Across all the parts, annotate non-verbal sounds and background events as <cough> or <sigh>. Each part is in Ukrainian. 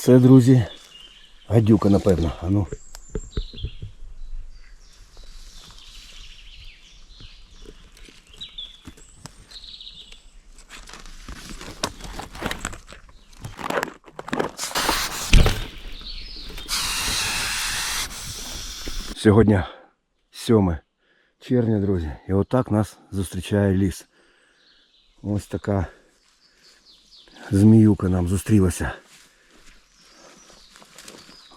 Оце, друзі, гадюка, напевно. А ну. Сьогодні 7 червня, друзі. І отак нас зустрічає ліс. Ось така зміюка нам зустрілася.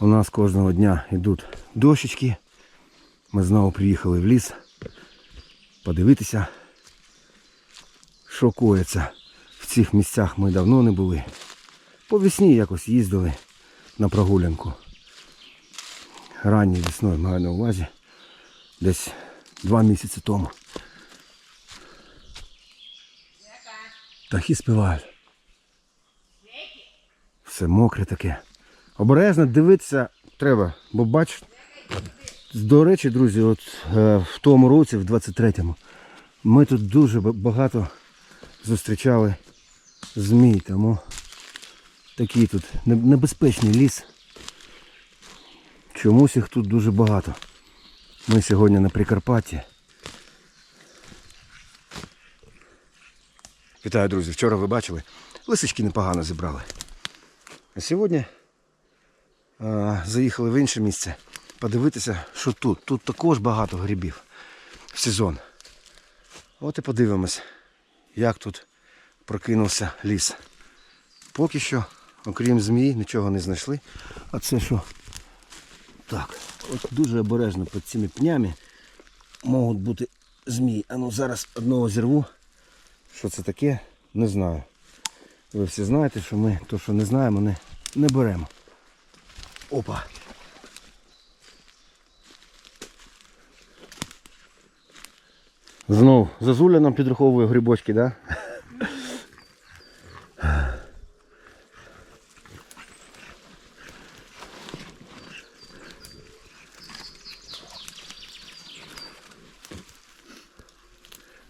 У нас кожного дня йдуть дощечки. Ми знову приїхали в ліс подивитися, що коїться. В цих місцях ми давно не були. По весні якось їздили на прогулянку. Ранньою весною маю на увазі. Десь два місяці тому. Птахи співають. Все мокре таке. Обережно дивитися треба, бо бач, до речі, друзі, от е, в тому році, в 23-му, ми тут дуже багато зустрічали змій, тому такий тут небезпечний ліс. Чомусь їх тут дуже багато. Ми сьогодні на Прикарпатті. Вітаю, друзі. Вчора ви бачили, лисички непогано зібрали. А сьогодні заїхали в інше місце подивитися, що тут. Тут також багато грибів в сезон. От і подивимось, як тут прокинувся ліс. Поки що, окрім змій, нічого не знайшли. А це що? Так, от дуже обережно під цими пнями можуть бути змії. А ну зараз одного зірву. Що це таке, не знаю. Ви всі знаєте, що ми то, що не знаємо, не, не беремо. Опа. Знов зазуля нам підраховує грибочки, так? Да?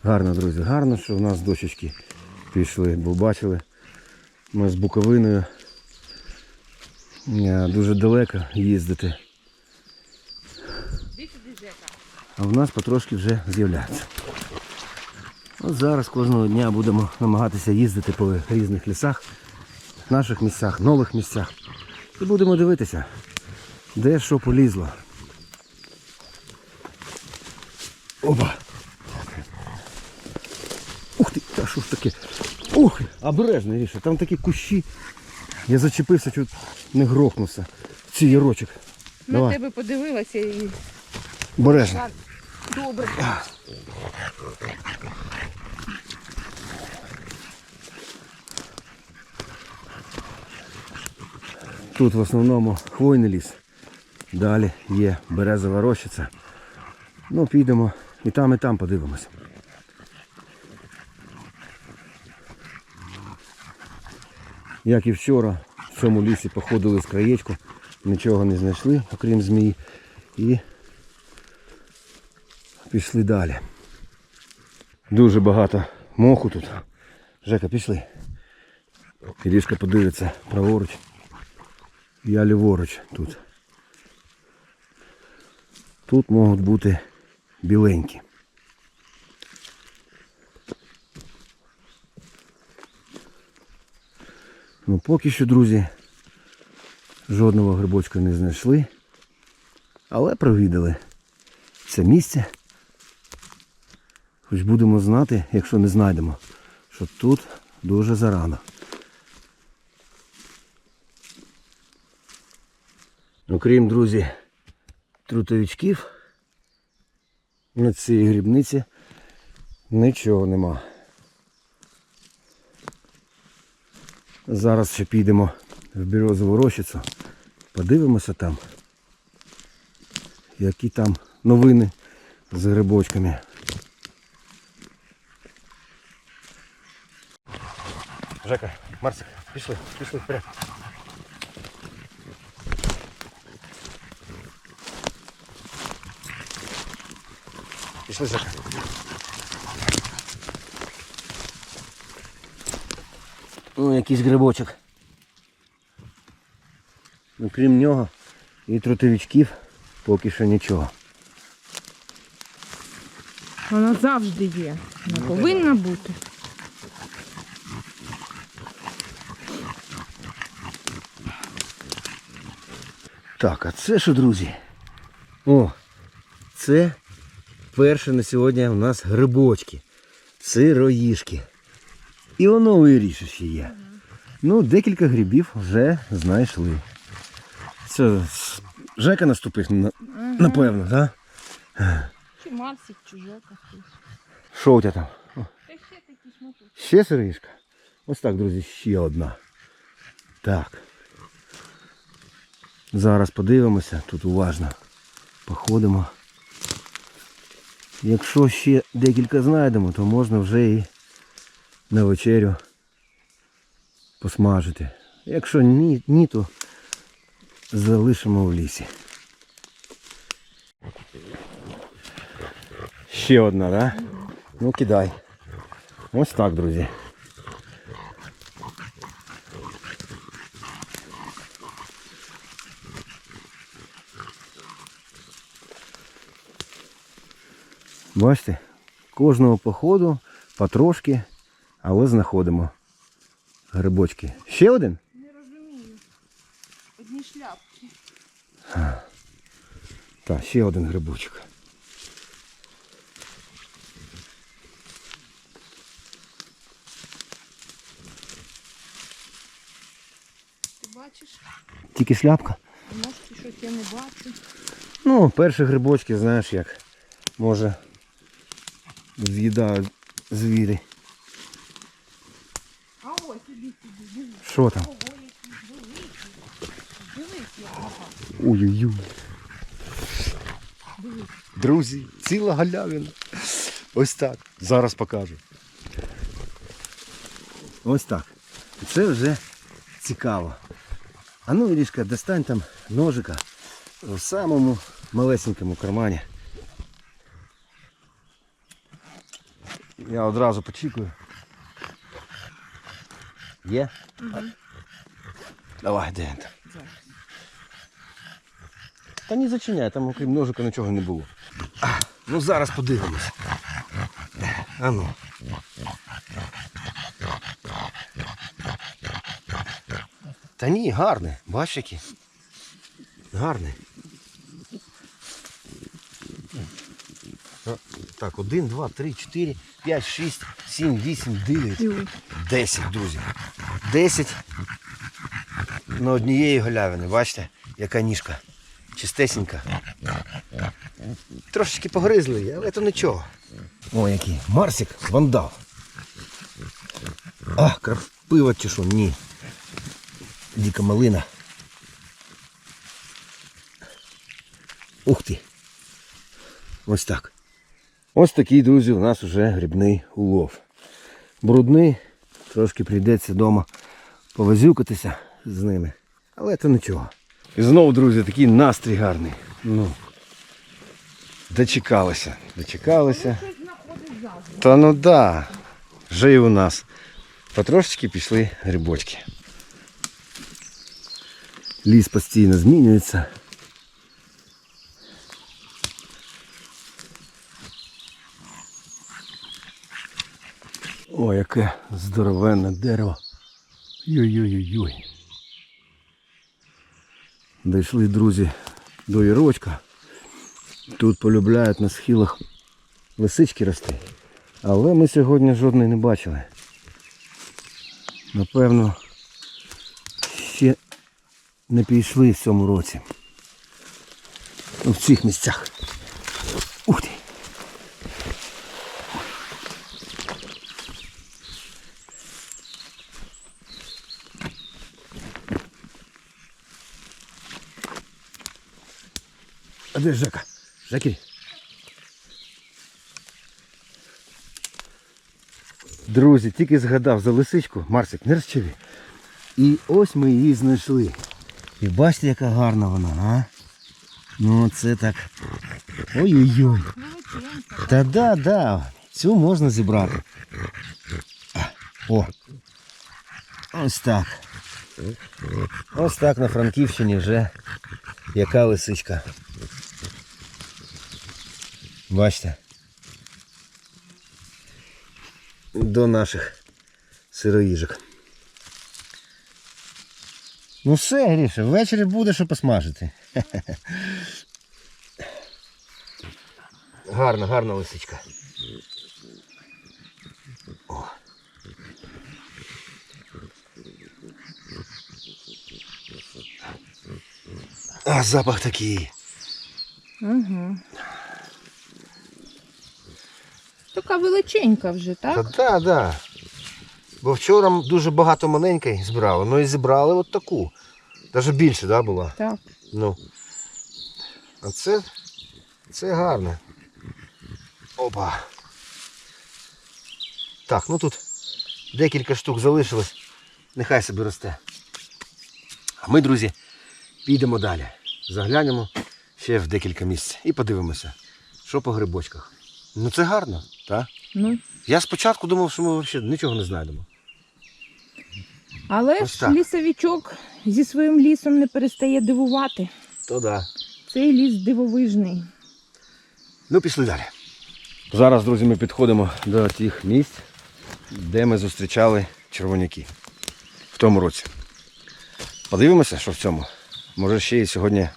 Гарно, друзі, гарно, що в нас дощечки пішли, бо бачили, ми з Буковиною дуже далеко їздити. А в нас потрошки вже з'являється. От зараз кожного дня будемо намагатися їздити по різних лісах, наших місцях, нових місцях. І будемо дивитися, де що полізло. Опа! Ух ти, та що ж таке? Ух, обережно, Ріша, там такі кущі. Я зачепився, чуть не грохнувся. Цей ярочок. На Давай, тебе подивилася і обережно. добре. Тут в основному хвойний ліс. Далі є березова рощиця. Ну, підемо і там, і там подивимось. Як і вчора, в цьому лісі походили з краєчку, нічого не знайшли, окрім змій. І пішли далі. Дуже багато моху тут. Жека, пішли. Ірішка подивиться праворуч. Я ліворуч тут. Тут можуть бути біленькі. Ну поки що, друзі, жодного грибочка не знайшли. Але провідали це місце. Хоч будемо знати, якщо не знайдемо, що тут дуже зарано. Окрім, друзі, трутовичків на цій грібниці нічого нема. Зараз ще підемо в Березову рощицю, подивимося там, які там новини з грибочками. Жека, Марсик, пішли, пішли вперед. Пішли, Жека. Ну, якийсь грибочок. Ну, крім нього і трутовичків поки що нічого. Вона завжди є. Вона повинна бути. Так, а це що, друзі? О, це перше на сьогодні у нас грибочки. Сироїшки. І воно виріше є. Ну, декілька грибів вже знайшли. Це Жека наступив, напевно, так? Чи Марсик, чи Жека. Що у тебе там? Та ще такі шматки. Ще сироїшка? Ось так, друзі, ще одна. Так. Зараз подивимося, тут уважно походимо. Якщо ще декілька знайдемо, то можна вже і на вечерю посмажити. Якщо ні, ні то залишимо в лісі. Ще одна. Да? Ну кидай. Ось так, друзі. Бачите, кожного походу потрошки, але знаходимо грибочки. Ще один? Не розумію. Одні шляпки. Так, ще один грибочок. Ти бачиш? Тільки шляпка. Ти щось я не бачу. Ну, перші грибочки, знаєш як. Може з'їдають звірі. А ось іди сюди, дивись. Що там? Ой-ой-ой. Друзі, ціла галявина. Ось так. Зараз покажу. Ось так. Це вже цікаво. А ну, Ірішка, достань там ножика в самому малесенькому кармані. Я одразу почікую. Є? Давай, де він там? Та не зачиняй, там окрім ножика нічого не було. А, ну зараз подивимось. А ну. Та ні, гарне, бачиш які? Гарне. Так, один, два, три, чотири, п'ять, шість, сім, вісім, дев'ять. Дивись. Десять, друзі. Десять на однієї галявини. Бачите, яка ніжка. Чистесенька. Трошечки погризли, але то нічого. О, який. Марсик, вандал. А, крапива чи що? Ні. Діка малина. Ух ти. Ось так. Ось такий, друзі, у нас вже грибний улов. Брудний, трошки прийдеться вдома повезюкатися з ними. Але то нічого. І знову, друзі, такий настрій гарний. Ну. Дочекалися. Дочекалися. Та ну да. Вже і у нас. Потрошечки пішли грибочки. Ліс постійно змінюється. О, яке здоровенне дерево. Йой-йой-йой. Дійшли, друзі, до Ірочка. Тут полюбляють на схилах лисички рости. Але ми сьогодні жодної не бачили. Напевно, ще не пішли в цьому році. В цих місцях. Ух ти! Де Жека? Жекі? Друзі, тільки згадав за лисичку, Марсик, не розчаві. І ось ми її знайшли. І бачите, яка гарна вона, а? Ну це так. Ой-ой-ой. Та да, да. Цю можна зібрати. О. Ось так. Ось так на Франківщині вже яка лисичка. Бачите. До наших сироїжок. Ну все, Гріша, ввечері буде що посмажити. <laughs> Гарна, гарна лисичка. О. А запах такий. Угу. Така величенька вже, Та так? да, да. Бо вчора дуже багато маленької збирали, ну і зібрали от таку. Навіть більше, да, була. Так. Ну. А це. Це гарно. Опа. Так, ну тут декілька штук залишилось. Нехай собі росте. А ми, друзі, підемо далі. Заглянемо ще в декілька місць і подивимося, що по грибочках. Ну це гарно, так? Ну. Я спочатку думав, що ми взагалі нічого не знайдемо. Але Ось ж так. лісовичок зі своїм лісом не перестає дивувати. То да. Цей ліс дивовижний. Ну, пішли далі. Зараз, друзі, ми підходимо до тих місць, де ми зустрічали червоняки в тому році. Подивимося, що в цьому. Може ще і сьогодні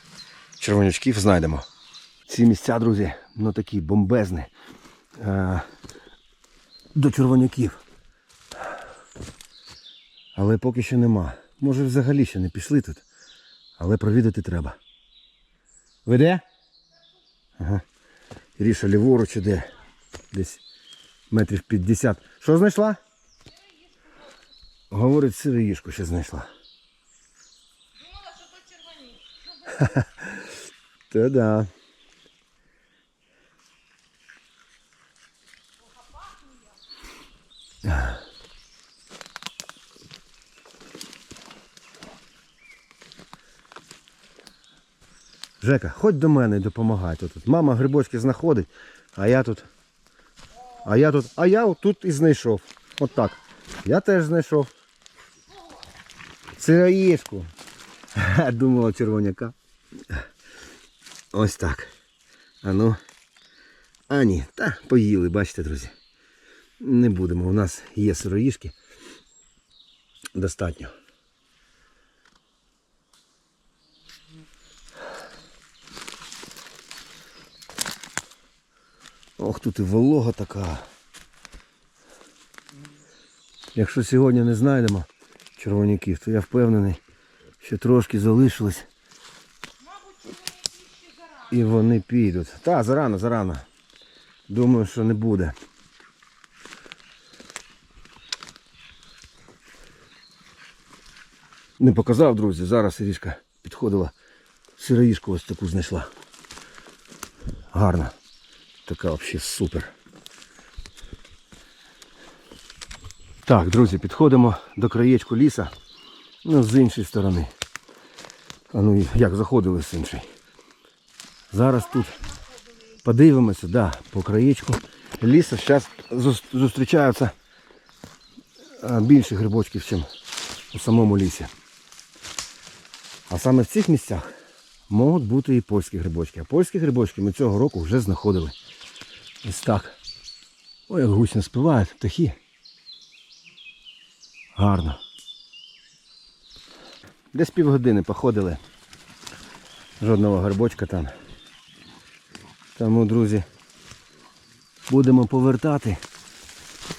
червонячків знайдемо. Ці місця, друзі, ну такі бомбезні. Е, до червоняків. Але поки що нема. Може взагалі ще не пішли тут. Але провідати треба. Веде? Ага. Ріша ліворуч іде. Десь метрів 50. Що знайшла? Говорить, сироїшку ще знайшла. Думала, що то червоні. <laughs> Та Жека, ходь до мене і допомагай тут. Мама грибочки знаходить, а я тут. А я тут. А я тут і знайшов. От так. Я теж знайшов. Сироїшку. <laughs> Думала червоняка. Ось так. А ну. А ні, та поїли, бачите, друзі. Не будемо. У нас є сироїшки. Достатньо. Ох, тут і волога така. Якщо сьогодні не знайдемо червоняків, то я впевнений, що трошки залишилось. І вони підуть. Та, зарано, зарано. Думаю, що не буде. Не показав, друзі. Зараз Ірішка підходила. Сироїшку ось таку знайшла. Гарна. Така взагалі супер. Так, друзі, підходимо до краєчку ліса. Ну, з іншої сторони. А ну як заходили з іншої. Зараз тут подивимося, да, по краєчку ліса. Зараз зустрічаються більше грибочків, ніж у самому лісі. А саме в цих місцях можуть бути і польські грибочки. А польські грибочки ми цього року вже знаходили. Ось так. Ой, як гучно співають птахи. Гарно. Десь півгодини походили. Жодного грибочка там. Тому, друзі, будемо повертати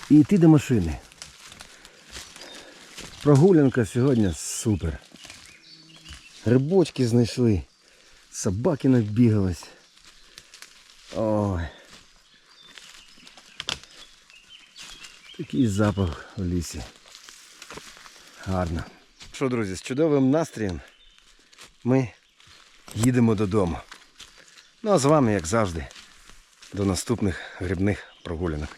і йти до машини. Прогулянка сьогодні супер. Грибочки знайшли. Собаки набігались. Ой. Такий запах в лісі. Гарно. Що, друзі, з чудовим настроєм ми їдемо додому. Ну а з вами, як завжди, до наступних грибних прогулянок.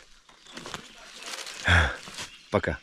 Пока.